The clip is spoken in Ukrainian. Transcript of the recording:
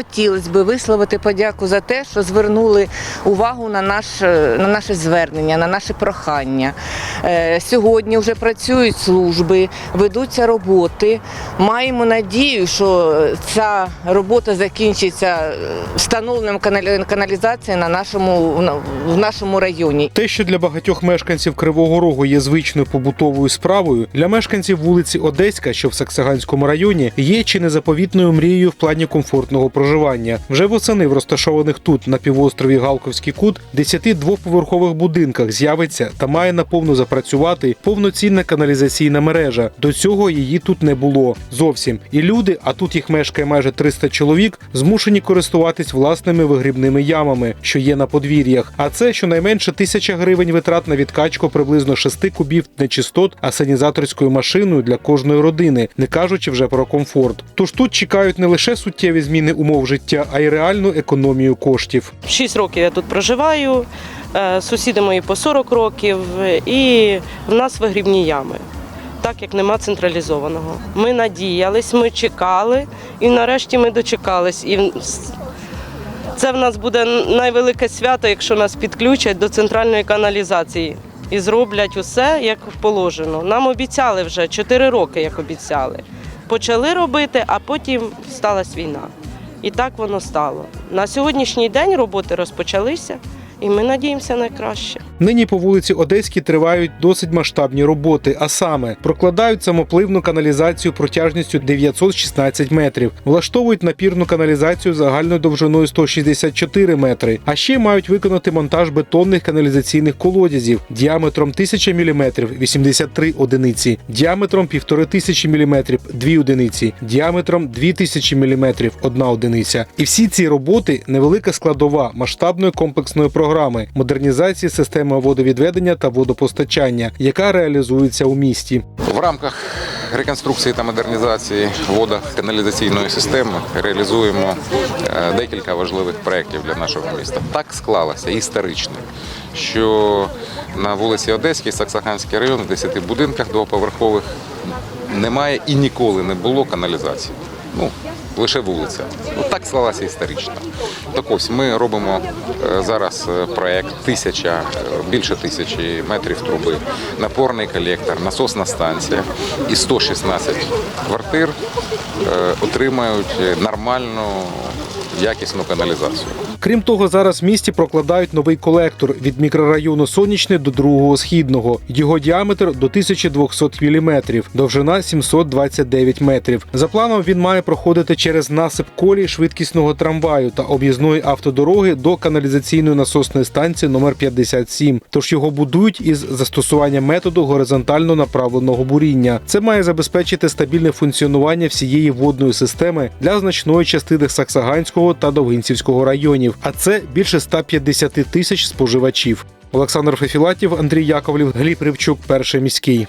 хотілося б висловити подяку за те, що звернули увагу на, наш, е, на наше звернення, на наше прохання. Е, Сьогодні вже працюють служби, ведуться роботи. Маємо надію, що ця робота закінчиться е, встановленням каналізації на нашому, в нашому районі. Те, що для багатьох мешканців Кривого Рогу є звичною побутовою справою, для мешканців вулиці Одеська, що в Саксаганському районі, є чи не заповітною мрією в плані комфортного проживання. Вже восени в розташованих тут на півострові Галковський кут 10 двоповерхових будинках з'явиться та має наповну запрацювати повноцінна каналізаційна мережа. До цього її тут не було зовсім. І люди, а тут їх мешкає майже 300 чоловік, змушені користуватись власними вигрібними ямами, що є на подвір'ях. А це щонайменше тисяча гривень витрат на відкачку приблизно 6 кубів нечистот асанізаторською машиною для кожної родини, не кажучи вже про комфорт. Тож тут чекають не лише суттєві зміни умов життя, а й реальну економію коштів. Шість років я тут проживаю, е, сусіди мої по 40 років, і в нас вигрібні ями. Так як нема централізованого. Ми надіялись, ми чекали, і нарешті ми дочекались. І це в нас буде найвелике свято, якщо нас підключать до центральної каналізації і зроблять усе як положено. Нам обіцяли вже 4 роки, як обіцяли. Почали робити, а потім сталася війна. І так воно стало. На сьогоднішній день роботи розпочалися, і ми надіємося на краще. Нині по вулиці Одеській тривають досить масштабні роботи, а саме прокладають самопливну каналізацію протяжністю 916 метрів, влаштовують напірну каналізацію загальною довжиною 164 метри. А ще мають виконати монтаж бетонних каналізаційних колодязів діаметром 1000 мм 83 одиниці, діаметром 1500 мм 2 одиниці, діаметром 2000 мм 1 одиниця. І всі ці роботи невелика складова масштабної комплексної програми модернізації системи водовідведення та водопостачання, яка реалізується у місті. В рамках реконструкції та модернізації водоканалізаційної системи реалізуємо е, декілька важливих проєктів для нашого міста. Так склалося історично, що на вулиці Одеській, Саксаганський район, в 10 будинках двоповерхових немає і ніколи не було каналізації. Ну, лише вулиця. Ну, так склалася історично. Так ось ми робимо е, зараз е, проект тисяча, е, більше тисячі метрів труби, напорний колектор, насосна станція і 116 квартир отримають нормальну якісну каналізацію. Крім того, зараз в місті прокладають новий колектор від мікрорайону Сонячне до другого східного. Його діаметр до 1200 мм, довжина 729 метрів. За планом він має проходити через насип колій швидкісного трамваю та об'їзної автодороги до каналізаційної насосної станції номер 57. Тож його будують із застосуванням методу горизонтально направленого буріння. Це має забезпечити стабільне функціонування всієї водної системи для значної частини Саксаганського та Довгинцівського районів. А це більше 150 тисяч споживачів. Олександр Фефілатів, Андрій Яковлів, Гліб Ривчук, перший міський.